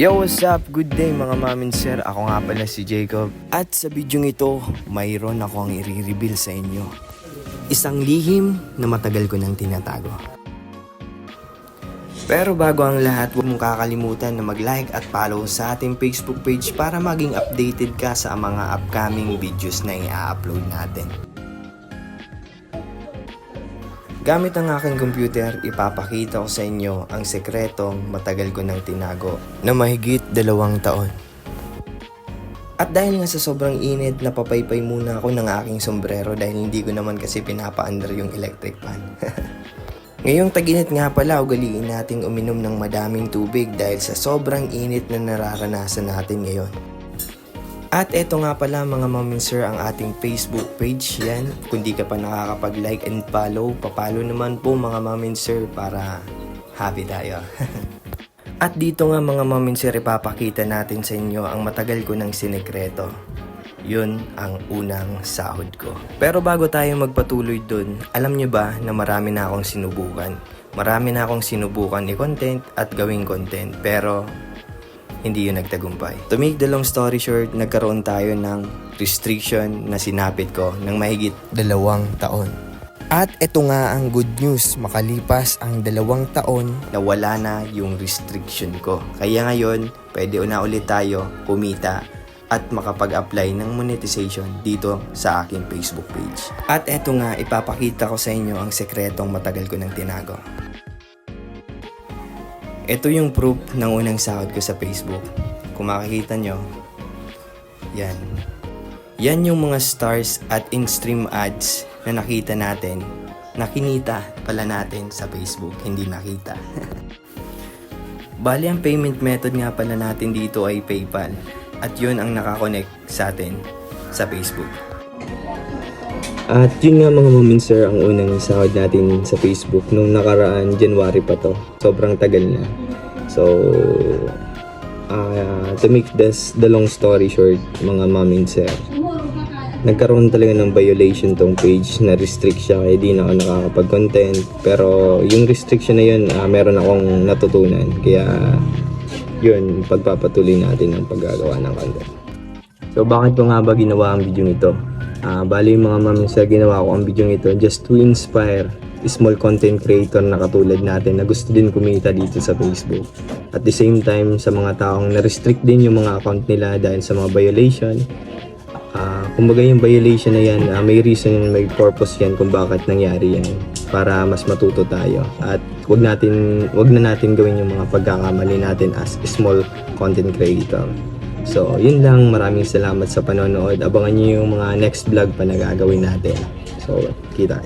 Yo, what's up? Good day mga mamin sir. Ako nga pala si Jacob. At sa video ito, mayroon ako ang i-reveal sa inyo. Isang lihim na matagal ko nang tinatago. Pero bago ang lahat, huwag mong kakalimutan na mag-like at follow sa ating Facebook page para maging updated ka sa mga upcoming videos na i-upload natin. Gamit ang aking computer, ipapakita ko sa inyo ang sekretong matagal ko nang tinago na mahigit dalawang taon. At dahil nga sa sobrang init, napapaypay muna ako ng aking sombrero dahil hindi ko naman kasi pinapaandar yung electric fan. Ngayong taginit nga pala, ugaliin nating uminom ng madaming tubig dahil sa sobrang init na nararanasan natin ngayon. At eto nga pala mga mamin sir ang ating Facebook page yan. Kung di ka pa nakakapag-like and follow, papalo naman po mga mamin sir para happy tayo. At dito nga mga mamin sir ipapakita natin sa inyo ang matagal ko ng sinekreto. Yun ang unang sahod ko. Pero bago tayo magpatuloy dun, alam nyo ba na marami na akong sinubukan? Marami na akong sinubukan i-content at gawing content pero hindi yun nagtagumpay. To make the long story short, nagkaroon tayo ng restriction na sinapit ko ng mahigit dalawang taon. At ito nga ang good news, makalipas ang dalawang taon na wala na yung restriction ko. Kaya ngayon, pwede na ulit tayo kumita at makapag-apply ng monetization dito sa aking Facebook page. At eto nga, ipapakita ko sa inyo ang sekretong matagal ko nang tinago. Ito yung proof ng unang sahod ko sa Facebook. Kung makikita nyo, yan. Yan yung mga stars at in-stream ads na nakita natin. Nakinita pala natin sa Facebook, hindi nakita. Bali, ang payment method nga pala natin dito ay PayPal. At yun ang nakakonect sa atin sa Facebook. At yun nga mga moments sir, ang unang sahod natin sa Facebook nung nakaraan January pa to. Sobrang tagal na. So, ah, to make this the long story short, mga moments sir, nagkaroon talaga ng violation tong page na restrict siya kaya di na ako nakakapag-content. Pero yung restriction na yun, ah, meron akong natutunan. Kaya yun, pagpapatuloy natin ang paggagawa ng content. So bakit ko nga ba ginawa ang video ito? Ah, bali mga mami sa ginawa ko ang video ito just to inspire small content creator na katulad natin na gusto din kumita dito sa Facebook. At the same time sa mga taong na-restrict din yung mga account nila dahil sa mga violation. Ah, kumbaga yung violation na yan, ah, may reason, may purpose yan kung bakit nangyari yan para mas matuto tayo. At wag natin wag na natin gawin yung mga pagkakamali natin as small content creator. So, yun lang. Maraming salamat sa panonood. Abangan niyo yung mga next vlog pa na gagawin natin. So, kita.